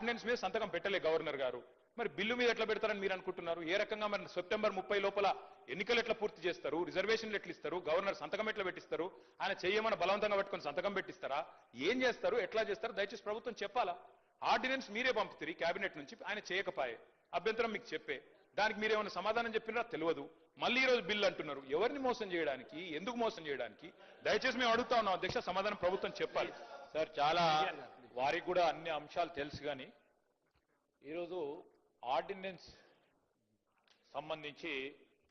Ordinance మీద సంతకం పెట్టలే గవర్నర్ గారు. మరి బిల్లు మీద ఎట్లా పెడతారని మీరు అనుకుంటున్నారు? ఏ రకంగా మరి సెప్టెంబర్ ముప్పై లోపల ఎన్నికలు ఎట్లా పూర్తి చేస్తారు? రిజర్వేషన్లు ఎట్లా ఇస్తారు? గవర్నర్ సంతకం ఎట్లా పెట్టిస్తారు? ఆయన చెయ్యమని బలవంతంగా పెట్టుకొని సంతకం పెట్టిస్తారా? ఏం చేస్తారు? ఎట్లా చేస్తారు? దయచేసి ప్రభుత్వం చెప్పాలా? ఆర్డినెన్స్ మీరే పంపుతారు కేబినెట్ నుంచి ఆయన చేయకపాయే. అభ్యంతరం మీకు చెప్పే. దానికి మీరేమైనా సమాధానం చెప్పినా తెలియదు. మళ్ళీ ఈ రోజు బిల్లు అంటున్నారు. ఎవరిని మోసం చేయడానికి? ఎందుకు మోసం చేయడానికి? దయచేసి మేము అడుగుతా ఉన్నాం. అధ్యక్ష సమాధానం ప్రభుత్వం చెప్పాలి. సార్ చాలా వారికి కూడా అన్ని అంశాలు తెలుసు కానీ ఈరోజు ఆర్డినెన్స్ సంబంధించి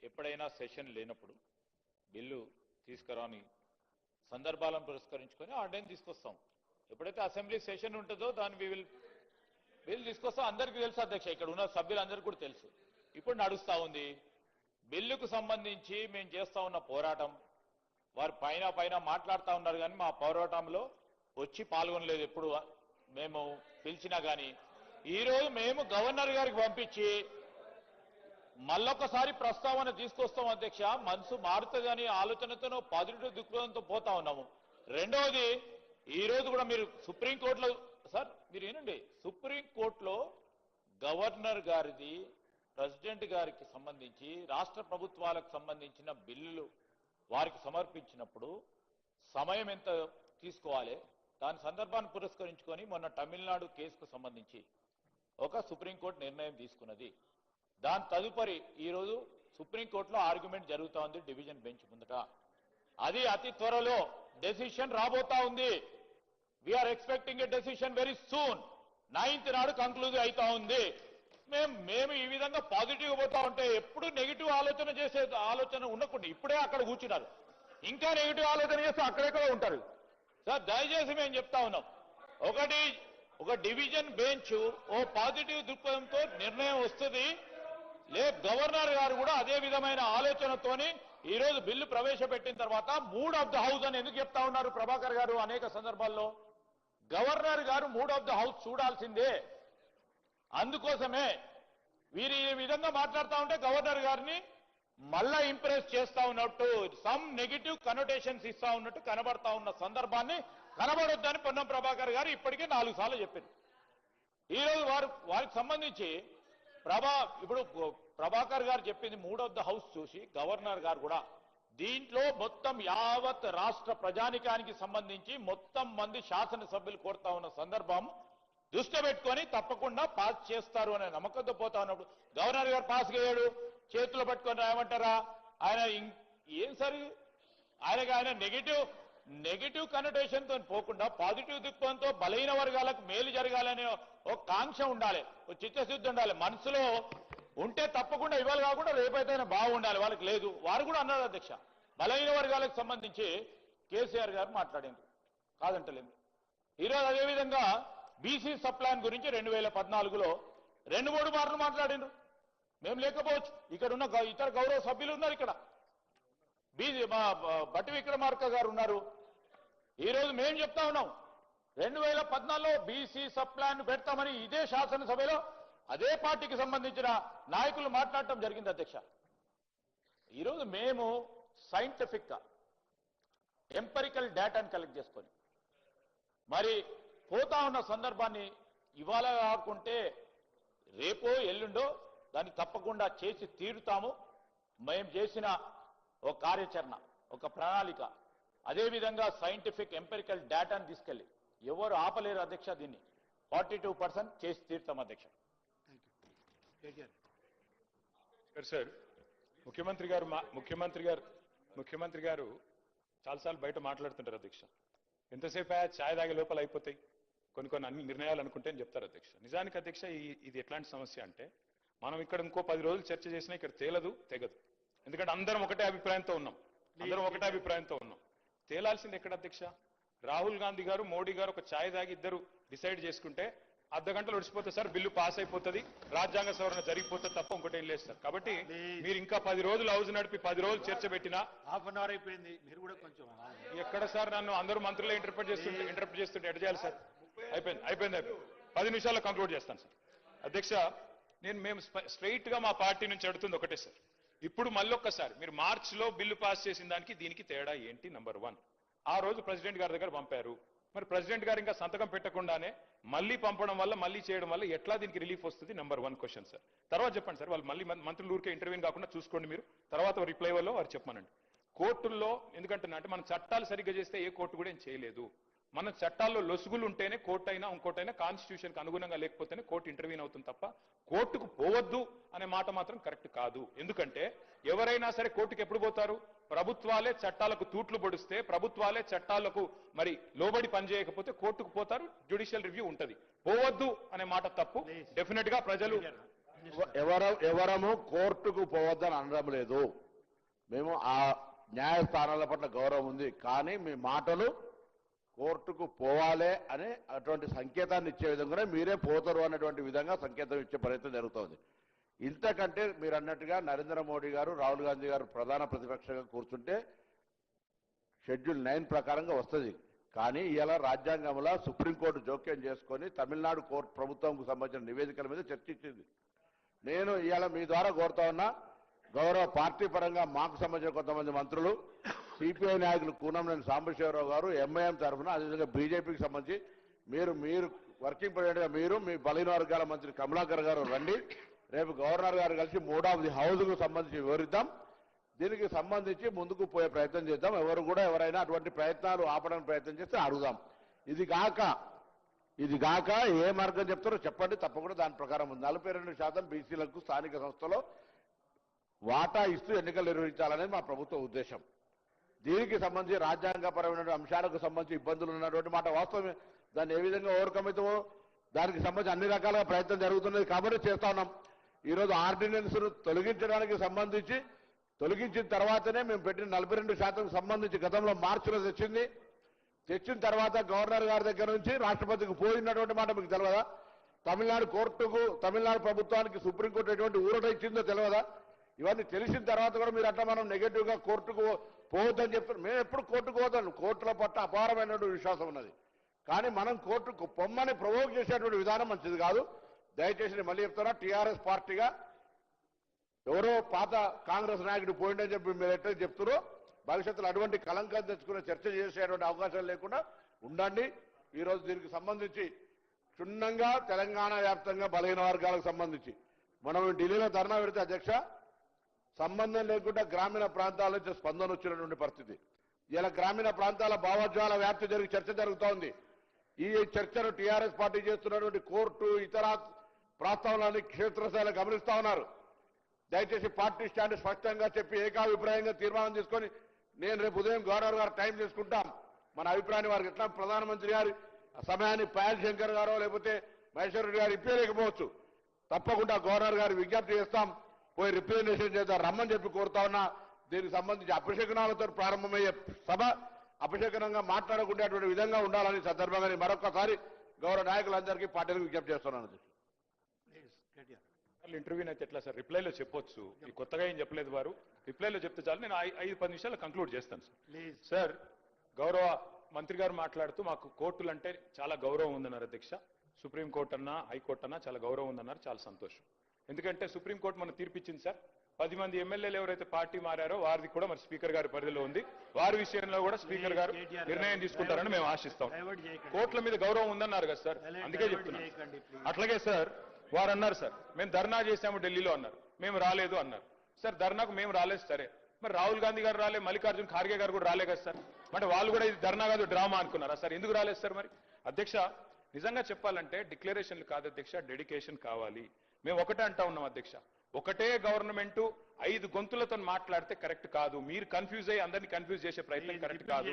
ఎప్పుడైనా సెషన్ లేనప్పుడు బిల్లు తీసుకురాని సందర్భాలను పురస్కరించుకొని ఆర్డినెన్స్ తీసుకొస్తాం. ఎప్పుడైతే అసెంబ్లీ సెషన్ ఉంటుందో దాన్ని వి విల్ బిల్ తీసుకొస్తాం. అందరికీ తెలుసు అధ్యక్ష ఇక్కడ ఉన్న సభ్యులందరికీ కూడా తెలుసు. ఇప్పుడు నడుస్తూ ఉంది. బిల్లుకు సంబంధించి మేము చేస్తూ ఉన్న పోరాటం వారు పైన పైన మాట్లాడుతూ ఉన్నారు కానీ మా పోరాటంలో వచ్చి పాల్గొనలేదు ఎప్పుడు. మేము పిలిచినా కానీ ఈరోజు మేము గవర్నర్ గారికి పంపించి మళ్ళొకసారి ప్రస్తావన తీసుకొస్తాం అధ్యక్ష. మనసు మారుతుందని అనే ఆలోచనతోనూ పాజిటివ్ దృక్పథంతో పోతా ఉన్నాము. రెండవది ఈ రోజు కూడా మీరు సుప్రీంకోర్టులో సార్ మీరు ఏనండి సుప్రీంకోర్టులో గవర్నర్ గారిది ప్రెసిడెంట్ గారికి సంబంధించి రాష్ట్ర ప్రభుత్వాలకు సంబంధించిన బిల్లులు వారికి సమర్పించినప్పుడు సమయం ఎంత తీసుకోవాలి? దాని సందర్భాన్ని పురస్కరించుకొని మొన్న తమిళనాడు కేసుకు సంబంధించి ఒక సుప్రీంకోర్టు నిర్ణయం తీసుకున్నది. దాని తదుపరి ఈరోజు సుప్రీంకోర్టులో ఆర్గ్యుమెంట్ జరుగుతూ ఉంది డివిజన్ బెంచ్ ముందట. అది అతి త్వరలో డెసిషన్ రాబోతా ఉంది. We are expecting a decision very soon ninth నాడు కంక్లూజ్ అవుతా ఉంది. మేము మేము ఈ విధంగా పాజిటివ్ పోతా ఉంటే ఎప్పుడు నెగిటివ్ ఆలోచన చేసే ఆలోచన ఉండకుండా ఇప్పుడే అక్కడ కూర్చున్నారు. ఇంకా నెగిటివ్ ఆలోచన చేస్తే అక్కడెక్కడ ఉంటారు. సార్ దయచేసి మేము చెప్తా ఉన్నాం. ఒకటి ఒక డివిజన్ బెంచ్ ఓ పాజిటివ్ దృక్పథంతో నిర్ణయం వస్తుంది. లే గవర్నర్ గారు కూడా అదే విధమైన ఆలోచనతోని ఈ రోజు బిల్లు ప్రవేశపెట్టిన తర్వాత మూడ్ ఆఫ్ ద హౌస్ అని ఎందుకు చెప్తా ఉన్నారు ప్రభాకర్ గారు అనేక సందర్భాల్లో? గవర్నర్ గారు మూడ్ ఆఫ్ ద హౌస్ చూడాల్సిందే. అందుకోసమే వీరు ఈ విధంగా మాట్లాడుతూ ఉంటే గవర్నర్ గారిని మళ్ళా ఇంప్రెస్ చేస్తా ఉన్నట్టు సమ్ నెగిటివ్ కనోటేషన్స్ ఇస్తా ఉన్నట్టు కనబడతా ఉన్న సందర్భాన్ని కనబడొద్దని పొన్నం ప్రభాకర్ గారు ఇప్పటికే నాలుగు సార్లు చెప్పింది ఈ రోజు వారు వారికి సంబంధించి ప్రభా ఇప్పుడు ప్రభాకర్ గారు చెప్పింది మూడ్ ఆఫ్ ద హౌస్ చూసి గవర్నర్ గారు కూడా దీంట్లో మొత్తం యావత్ రాష్ట్ర ప్రజానికానికి సంబంధించి మొత్తం మంది శాసనసభ్యులు కోరుతా ఉన్న సందర్భం దృష్టి పెట్టుకొని తప్పకుండా పాస్ చేస్తారు అనే నమ్మకంతో పోతా ఉన్నప్పుడు గవర్నర్ గారు పాస్ చేయడు. చేతులు పట్టుకొని రాయమంటారా? ఆయన ఏం సరి? ఆయనకి ఆయన నెగిటివ్ నెగిటివ్ కనటేషన్తో పోకుండా పాజిటివ్ దృక్పథంతో బలహీన వర్గాలకు మేలు జరగాలనే ఒక కాంక్ష ఉండాలి ఒక చిత్తశుద్ధి ఉండాలి. మనసులో ఉంటే తప్పకుండా ఇవాళ కాకుండా రేపైతే బాగుండాలి. వాళ్ళకి లేదు. వారు కూడా అన్నారు అధ్యక్ష. బలహీన వర్గాలకు సంబంధించి కేసీఆర్ గారు మాట్లాడింది కాదంటలేదు ఈరోజు అదేవిధంగా బీసీ సప్లాన్ గురించి రెండు వేల పద్నాలుగులో రెండు మూడు మార్లు మాట్లాడిండ్రు. మేము లేకపోవచ్చు. ఇక్కడ ఉన్న ఇతర గౌరవ సభ్యులు ఉన్నారు ఇక్కడ. బీజీ మా బట్టి విక్రమార్క గారు ఉన్నారు. ఈ రోజు మేము చెప్తా ఉన్నాం. రెండు వేల పద్నాలుగులో బీసీ సప్లాన్ పెడతామని ఇదే శాసనసభలో అదే పార్టీకి సంబంధించిన నాయకులు మాట్లాడటం జరిగింది అధ్యక్ష. ఈరోజు మేము సైంటిఫిక్గా ఎంపరికల్ డేటాను కలెక్ట్ చేసుకొని మరి పోతా ఉన్న సందర్భాన్ని ఇవాళ ఆడుకుంటే రేపో ఎల్లుండో దాన్ని తప్పకుండా చేసి తీరుతాము. మేము చేసిన ఒక కార్యాచరణ ఒక ప్రణాళిక. అదేవిధంగా సైంటిఫిక్ ఎంపెరికల్ డేటాను తీసుకెళ్ళి ఎవరు ఆపలేరు అధ్యక్ష దీన్ని. ఫార్టీ టూ పర్సెంట్ చేసి తీరుతాం అధ్యక్ష. సార్ సార్ ముఖ్యమంత్రి గారు మా ముఖ్యమంత్రి గారు ముఖ్యమంత్రి గారు చాలాసార్లు బయట మాట్లాడుతుంటారు అధ్యక్ష. ఎంతసేపు ఛాయ్ తాగే లోపల అయిపోతాయి. కొన్ని కొన్ని అన్ని నిర్ణయాలు అనుకుంటే అని చెప్తారు అధ్యక్ష. నిజానికి అధ్యక్ష ఇది ఎట్లాంటి సమస్య అంటే మనం ఇక్కడ ఇంకో పది రోజులు చర్చ చేసినా ఇక్కడ తేలదు తెగదు. ఎందుకంటే అందరం ఒకటే అభిప్రాయంతో ఉన్నాం. అందరం ఒకటే అభిప్రాయంతో ఉన్నాం. తేలాల్సింది ఎక్కడ అధ్యక్ష? రాహుల్ గాంధీ గారు మోడీ గారు ఒక ఛాయ్ తాగి ఇద్దరు డిసైడ్ చేసుకుంటే అర్ధ గంటలు ఒడిచిపోతే సార్ బిల్లు పాస్ అయిపోతుంది రాజ్యాంగ సవరణ జరిగిపోతుంది తప్ప ఇంకోటి లేదు సార్. కాబట్టి మీరు ఇంకా పది రోజులు హౌస్ నడిపి పది రోజులు చర్చ పెట్టినా హాఫ్ అన్ అవర్ అయిపోయింది మీరు కూడా కొంచెం ఎక్కడ సార్ నన్ను అందరూ మంత్రులే ఇంటర్ప్రిట్ చేస్తుంటే ఇంటర్ప్రిట్ చేస్తుంటే ఎడ చేయాలి సార్? అయిపోయింది అయిపోయింది అయిపోయింది. పది నిమిషాల్లో కంక్లూడ్ చేస్తాను సార్. అధ్యక్ష నేను మేము స్ట్రెయిట్గా మా పార్టీ నుంచి అడుగుతుంది ఒకటే సార్. ఇప్పుడు మళ్ళొక్కసారి మీరు మార్చిలో బిల్లు పాస్ చేసిన దానికి దీనికి తేడా ఏంటి? Number one. ఆ రోజు ప్రెసిడెంట్ గారి దగ్గర పంపారు. మరి ప్రెసిడెంట్ గారు ఇంకా సంతకం పెట్టకుండానే మళ్ళీ పంపడం వల్ల మళ్ళీ చేయడం వల్ల ఎట్లా దీనికి రిలీఫ్ వస్తుంది? Number one question sir. తర్వాత చెప్పండి సార్ వాళ్ళు మళ్ళీ మం- మంత్రులు ఊరికే ఇంటర్వ్యూ కాకుండా చూసుకోండి మీరు. తర్వాత రిప్లై వల్ల వారు చెప్పమనండి. కోర్టుల్లో ఎందుకంటే అంటే మనం చట్టాలు సరిగ్గా చేస్తే ఏ కోర్టు కూడా ఏం చేయలేదు. మన చట్టాల్లో లొసుగులు ఉంటేనే కోర్టు అయినా ఇంకోటైనా కాన్స్టిట్యూషన్కి అనుగుణంగా లేకపోతేనే కోర్టు ఇంటర్వ్యూ అవుతుంది తప్ప కోర్టుకు పోవద్దు అనే మాట మాత్రం కరెక్ట్ కాదు. ఎందుకంటే ఎవరైనా సరే కోర్టుకు ఎప్పుడు పోతారు? ప్రభుత్వాలే చట్టాలకు తూట్లు పొడిస్తే ప్రభుత్వాలే చట్టాలకు మరి లోబడి పనిచేయకపోతే కోర్టుకు పోతారు జ్యుడిషియల్ రివ్యూ ఉంటది. పోవద్దు అనే మాట తప్పు. డెఫినెట్గా ప్రజలు ఎవర ఎవరము కోర్టుకు పోవద్దని అనడం లేదు. మేము ఆ న్యాయస్థానాల పట్ల గౌరవం ఉంది. కానీ మీ మాటలు కోర్టుకు పోవాలే అనే అటువంటి సంకేతాన్ని ఇచ్చే విధంగానే మీరే పోతారు అనేటువంటి విధంగా సంకేతం ఇచ్చే ప్రయత్నం జరుగుతోంది. ఇంతకంటే మీరు అన్నట్టుగా నరేంద్ర మోడీ గారు రాహుల్ గాంధీ గారు ప్రధాన ప్రతిపక్షంగా కూర్చుంటే షెడ్యూల్ నైన్ ప్రకారంగా వస్తుంది. కానీ ఇలా రాజ్యాంగంలో సుప్రీంకోర్టు జోక్యం చేసుకొని తమిళనాడు కోర్టు ప్రభుత్వంకు సంబంధించిన నివేదికల మీద చర్చించింది. నేను ఇవాళ మీ ద్వారా కోరుతా ఉన్నా గౌరవ పార్టీ పరంగా మాకు సంబంధించిన కొంతమంది మంత్రులు సిపిఐ నాయకులు కూనంనేని సాంబశివరావు గారు ఎంఐఎం తరఫున అదేవిధంగా బీజేపీకి సంబంధించి మీరు మీరు వర్కింగ్ ప్రెసిడెంట్గా మీరు మీ బలహీన వర్గాల మంత్రి కమలాకర్ గారు రండి. రేపు గవర్నర్ గారు కలిసి మూడవది హౌస్కు సంబంధించి వివరిద్దాం. దీనికి సంబంధించి ముందుకు పోయే ప్రయత్నం చేద్దాం. ఎవరు కూడా ఎవరైనా అటువంటి ప్రయత్నాలు ఆపడానికి ప్రయత్నం చేస్తే అడుగుదాం. ఇది కాక ఇది కాక ఏ మార్గం చెప్తారో చెప్పండి. తప్పకుండా దాని ప్రకారం ఉంది. నలభై రెండు శాతం బీసీలకు స్థానిక సంస్థలో వాటా ఇస్తూ ఎన్నికలు నిర్వహించాలనేది మా ప్రభుత్వ ఉద్దేశం. దీనికి సంబంధించి రాజ్యాంగపరమైన అంశాలకు సంబంధించి ఇబ్బందులు ఉన్నటువంటి మాట వాస్తవమే. దాన్ని ఏ విధంగా ఓవర్కమ్ అవుతామో దానికి సంబంధించి అన్ని రకాలుగా ప్రయత్నం జరుగుతున్నది కాబట్టి చేస్తా ఉన్నాం. ఈరోజు ఆర్డినెన్స్ను తొలగించడానికి సంబంధించి తొలగించిన తర్వాతనే మేము పెట్టిన నలభై రెండు శాతం సంబంధించి గతంలో మార్చిలో తెచ్చింది. తెచ్చిన తర్వాత గవర్నర్ గారి దగ్గర నుంచి రాష్ట్రపతికి పోయినటువంటి మాట మీకు తెలియదా తమిళనాడు కోర్టుకు తమిళనాడు ప్రభుత్వానికి సుప్రీంకోర్టు ఎటువంటి ఊరట ఇచ్చిందో తెలియదా ఇవన్నీ తెలిసిన తర్వాత కూడా మీరు అట్లా మనం నెగిటివ్గా కోర్టుకు పోవద్దని చెప్తారు మేము ఎప్పుడు కోర్టుకు పోతాం కోర్టుల పట్ల అపారమైనటువంటి విశ్వాసం ఉన్నది. కానీ మనం కోర్టుకు పొమ్మని ప్రవోక్ చేసేటువంటి విధానం మంచిది కాదు. దయచేసి నేను మళ్ళీ చెప్తున్నా టీఆర్ఎస్ పార్టీగా ఎవరో పాత కాంగ్రెస్ నాయకుడు పోయిండని చెప్పి మీరు ఎట్లా చెప్తారో భవిష్యత్తులో అటువంటి కలంకం తెచ్చుకునే చర్చ చేసేటువంటి అవకాశాలు లేకుండా ఉండండి. ఈరోజు దీనికి సంబంధించి క్షుణ్ణంగా తెలంగాణ వ్యాప్తంగా బలహీన వర్గాలకు సంబంధించి. మనం ఢిల్లీలో ధర్నా పెడితే అధ్యక్ష సంబంధం లేకుండా గ్రామీణ ప్రాంతాల నుంచి స్పందన వచ్చినటువంటి పరిస్థితి. ఇలా గ్రామీణ ప్రాంతాల భావోద్వేగాల వ్యాప్తి జరిగి చర్చ జరుగుతోంది. ఈ చర్చను టీఆర్ఎస్ పార్టీ చేస్తున్నటువంటి కోర్టు ఇతర ప్రస్తావనలన్నీ క్షేత్రస్థాయిలో గమనిస్తా ఉన్నారు. దయచేసి పార్టీ స్టాండ్ స్పష్టంగా చెప్పి ఏకాభిప్రాయంగా తీర్మానం తీసుకొని నేను రేపు ఉదయం గవర్నర్ గారు టైం తీసుకుంటాం మన అభిప్రాయాన్ని వారికి ఎట్లా ప్రధానమంత్రి గారి సమయాన్ని పాయల్ శంకర్ గారో లేకపోతే మహేశ్వర గారు ఇప్పలేకపోవచ్చు. తప్పకుండా గవర్నర్ గారు విజ్ఞప్తి చేస్తాం. పోయి రిప్రజెంటేషన్ చేద్దాం రమ్మని చెప్పి కోరుతా ఉన్నా. దీనికి సంబంధించి అపశకనాలతో ప్రారంభమయ్యే సభ అపశకనంగా మాట్లాడకుండేటువంటి విధంగా ఉండాలని సందర్భంగా మరొకసారి గౌరవ నాయకులందరికీ పార్టీలకు విజ్ఞప్తి చేస్తున్నాను. ఇంటర్వ్యూ అయితే ఎట్లా సార్? రిప్లైలో చెప్పొచ్చు. ఈ కొత్తగా ఏం చెప్పలేదు వారు. రిప్లైలో చెప్తే చాలు. నేను ఐ- ఐదు పది నిమిషాలు కంక్లూడ్ చేస్తాను సార్. ప్లీజ్ సార్ గౌరవ మంత్రి గారు మాట్లాడుతూ మాకు కోర్టులు అంటే చాలా గౌరవం ఉందన్నారు అధ్యక్ష. సుప్రీం కోర్టు అన్నా హైకోర్టు అన్నా చాలా గౌరవం ఉందన్నారు. చాలా సంతోషం. ఎందుకంటే సుప్రీం కోర్టు మన తీర్పిచ్చింది సార్. పది మంది ఎమ్మెల్యేలు ఎవరైతే పార్టీ మారారో వారిది కూడా మరి స్పీకర్ గారి పరిధిలో ఉంది. వారి విషయంలో కూడా స్పీకర్ గారు నిర్ణయం తీసుకుంటారని మేము ఆశిస్తాం. కోర్టుల మీద గౌరవం ఉందన్నారు కదా సార్. అందుకే ప్లీజ్ అట్లాగే సార్ వారు అన్నారు సార్ మేము ధర్నా చేశాము ఢిల్లీలో అన్నారు. మేము రాలేదు అన్నారు. సార్ ధర్నాకు మేము రాలేదు సరే. మరి రాహుల్ గాంధీ గారు రాలే మల్లికార్జున్ ఖార్గే గారు కూడా రాలే కదా సార్. అంటే వాళ్ళు కూడా ఇది ధర్నా కాదు డ్రామా అనుకున్నారా సార్? ఎందుకు రాలేదు సార్ మరి? అధ్యక్ష నిజంగా చెప్పాలంటే డిక్లరేషన్లు కాదు అధ్యక్ష డెడికేషన్ కావాలి. మేము ఒకటే అంటా ఉన్నాం అధ్యక్ష. ఒకటే గవర్నమెంట్ ఐదు గొంతులతో మాట్లాడితే కరెక్ట్ కాదు. మీరు కన్ఫ్యూజ్ అయ్యి అందరినీ కన్ఫ్యూజ్ చేసే ప్రయత్నం కరెక్ట్ కాదు.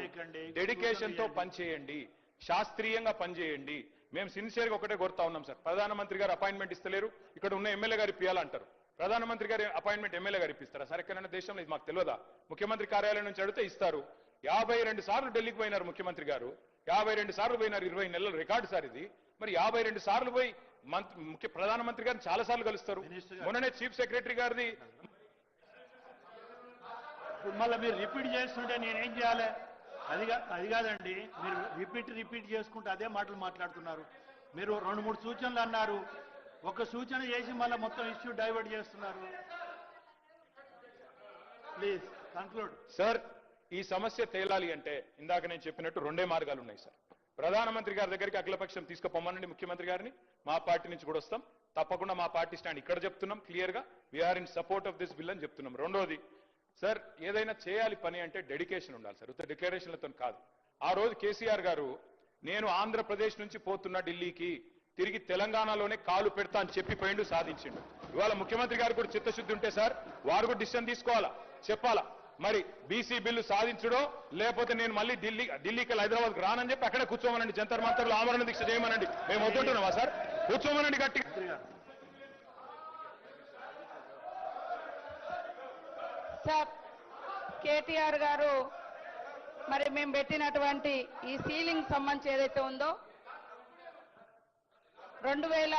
డెడికేషన్తో పనిచేయండి శాస్త్రీయంగా పనిచేయండి మేము సిన్సియర్గా ఒకటే కోరుతా ఉన్నాం సార్. ప్రధానమంత్రి గారు అపాయింట్మెంట్ ఇస్తలేరు. ఇక్కడ ఉన్న ఎమ్మెల్యే గారు ఇప్పియాలంటారు. ప్రధానమంత్రి గారి అపాయింట్మెంట్ ఎమ్మెల్యే గారు ఇప్పిస్తారా సార్? ఎక్కడైనా దేశంలో ఇది మాకు తెలియదా? ముఖ్యమంత్రి కార్యాలయం నుంచి అడిగితే ఇస్తారు. యాభై రెండు సార్లు ఢిల్లీకి పోయినారు ముఖ్యమంత్రి గారు. యాభై రెండు సార్లు పోయినారు ఇరవై నెలల రికార్డు సార్ ఇది. మరి యాభై రెండు సార్లు పోయి మంత్రి ముఖ్య ప్రధానమంత్రి గారిని చాలా సార్లు కలుస్తారు. మొన్ననే చీఫ్ సెక్రటరీ గారిది మళ్ళీ మీరు రిపీట్ చేస్తుంటే నేనేం చేయాలి? అది అది కాదండి. మీరు రిపీట్ రిపీట్ చేసుకుంటూ అదే మాటలు మాట్లాడుతున్నారు. మీరు రెండు మూడు సూచనలు అన్నారు. ఒక సూచన చేసి మళ్ళీ మొత్తం ఇష్యూ డైవర్ట్ చేస్తున్నారు. ప్లీజ్ కన్క్లూడ్ సార్ ఈ సమస్య తేలాలి అంటే ఇందాక నేను చెప్పినట్టు రెండే మార్గాలు ఉన్నాయి సార్. ప్రధానమంత్రి గారి దగ్గరికి అఖిలపక్షం తీసుకుపోమనండి ముఖ్యమంత్రి గారిని. మా పార్టీ నుంచి కూడా వస్తాం. తప్పకుండా మా పార్టీ స్టాండ్ ఇక్కడ చెప్తున్నాం క్లియర్గా. We are in support of this bill అని చెప్తున్నాం. రెండోది సార్ ఏదైనా చేయాలి పని అంటే డెడికేషన్ ఉండాలి సార్. ఉత్త డిక్లరేషన్లతో కాదు. ఆ రోజు కేసీఆర్ గారు నేను ఆంధ్రప్రదేశ్ నుంచి పోతున్నా ఢిల్లీకి తిరిగి తెలంగాణలోనే కాలు పెడతా అని చెప్పి పోయిండు సాధించిండు. ఇవాళ ముఖ్యమంత్రి గారు కూడా చిత్తశుద్ధి ఉంటే సార్ వారు కూడా డిసిషన్ తీసుకోవాలా? చెప్పాలా? మరి బీసీ బిల్లు సాధించడో లేకపోతే నేను మళ్ళీ ఢిల్లీ ఢిల్లీకి వెళ్ళి హైదరాబాద్కి రానని చెప్పి అక్కడే కూర్చోమనండి. జంతర్ మంతర్లు ఆమరణ దీక్ష చేయమనండి. మేము వద్దుంటున్నామా సార్? కూర్చోమనండి గట్టిగా. సార్ కేటీఆర్ గారు మరి మేము పెట్టినటువంటి ఈ సీలింగ్ సంబంధించి ఏదైతే ఉందో రెండు వేల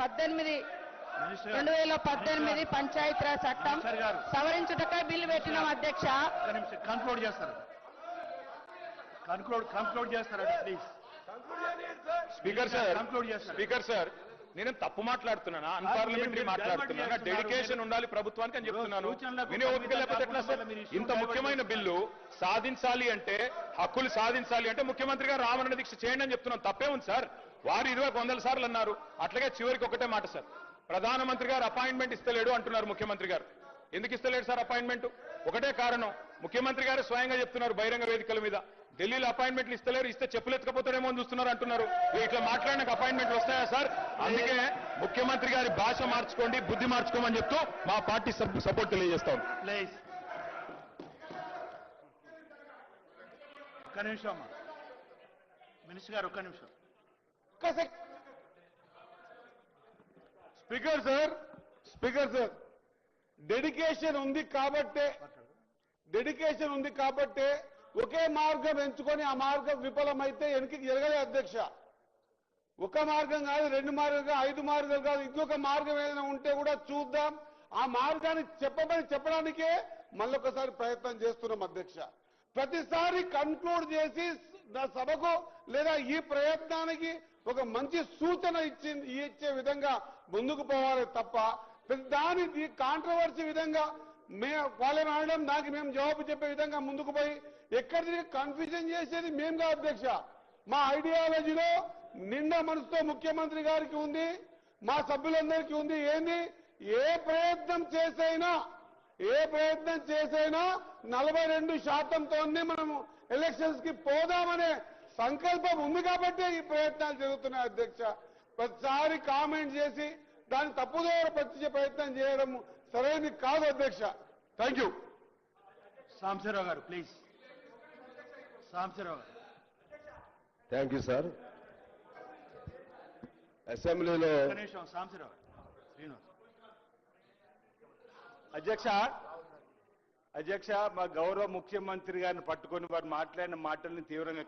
పద్దెనిమిది రెండు వేల పద్దెనిమిది పంచాయతీరాజ్ చట్టం. సవరించుటకై బిల్లు పెట్టినాం అధ్యక్ష. ఒక్క నిమిషం కన్క్లూడ్ చేస్తారు. కన్క్లూడ్ కన్క్లూడ్ చేస్తారండి ప్లీజ్ స్పీకర్ సార్ చేస్తారు. స్పీకర్ సార్ నేను తప్పు మాట్లాడుతున్నానా? అన్పార్లమెంటరీ చేస్తున్నారు. డెడికేషన్ ఉండాలి ప్రభుత్వానికి అని చెప్తున్నాను. వినే ఓపిక లేకపోతే ఎట్లా సార్? ఇంత ముఖ్యమైన బిల్లు సాధించాలి అంటే హక్కులు సాధించాలి అంటే ముఖ్యమంత్రి గారు రామరణ దీక్ష చేయండి అని చెప్తున్నాం. తప్పే ఉంది సార్. వారు ఇరవై వందల సార్లు అన్నారు. అట్లాగే చివరికి ఒకటే మాట సార్. ప్రధానమంత్రి గారు అపాయింట్మెంట్ ఇస్తలేడు అంటున్నారు ముఖ్యమంత్రి గారు. ఎందుకు ఇస్తలేడు సార్ అపాయింట్మెంట్? ఒకటే కారణం. ముఖ్యమంత్రి గారు స్వయంగా చెప్తున్నారు బహిరంగ వేదికల మీద. ఢిల్లీలో అపాయింట్మెంట్లు ఇస్తలేరు ఇస్తే చెప్పులు ఎత్తుకపోతాడేమో అని చూస్తున్నారు అంటున్నారు. ఇట్లా మాట్లాడినాక అపాయింట్మెంట్ వస్తాయా సార్? అందుకే ముఖ్యమంత్రి గారి భాష మార్చుకోండి బుద్ధి మార్చుకోమని చెప్తూ మా పార్టీ సపోర్ట్ తెలియజేస్తాం ఒక్క నిమిషం అమ్మా. మినిస్టర్ గారు ఒక్క నిమిషం. Speaker sir speaker sir dedication ఉంది కాబట్టే డెడికేషన్ ఉంది కాబట్టే ఒకే మార్గం ఎంచుకొని ఆ మార్గం విఫలమైతే వెనక్కి జరగలే అధ్యక్ష. ఒక మార్గం కాదు రెండు మార్గం కాదు ఐదు మార్గాలు కాదు ఇంకొక మార్గం ఏదైనా ఉంటే కూడా చూద్దాం. ఆ మార్గాన్ని చెప్పమని చెప్పడానికే మళ్ళొకసారి ప్రయత్నం చేస్తున్నాం అధ్యక్ష. ప్రతిసారి కన్క్లూడ్ చేసి నా సభకు లేదా ఈ ప్రయత్నానికి ఒక మంచి సూచన ఇచ్చి ఇచ్చే విధంగా ముందుకు పోవాలి తప్ప ప్రతి దాని కాంట్రవర్సీ విధంగా మే వాళ్ళని అనడం నాకు మేము జవాబు చెప్పే విధంగా ముందుకు పోయి ఎక్కడి కన్ఫ్యూజన్ చేసేది మేము కాదు అధ్యక్ష. మా ఐడియాలజీలో నిండా మనసుతో ముఖ్యమంత్రి గారికి ఉంది మా సభ్యులందరికీ ఉంది. ఏంది? ఏ ప్రయత్నం చేసైనా ఏ ప్రయత్నం చేసైనా నలభై రెండు శాతంతోనే మనము ఎలక్షన్స్కి పోదామనే సంకల్పం ఉంది కాబట్టి ఈ ప్రయత్నాలు జరుగుతున్నాయి అధ్యక్ష. ప్రతిసారి కామెంట్ చేసి దాన్ని తప్పుదోవ పట్టించే ప్రయత్నం చేయడం సరైనది కాదు అధ్యక్ష. థ్యాంక్ యూ సాంబశివరావు గారు ప్లీజ్ సాంబశివరావు గారు. థ్యాంక్ యూ సార్ అసెంబ్లీలో శ్రీనివాస్. అధ్యక్ష అధ్యక్ష మా గౌరవ ముఖ్యమంత్రి గారిని పట్టుకొని వారు మాట్లాడిన మాటల్ని తీవ్రంగా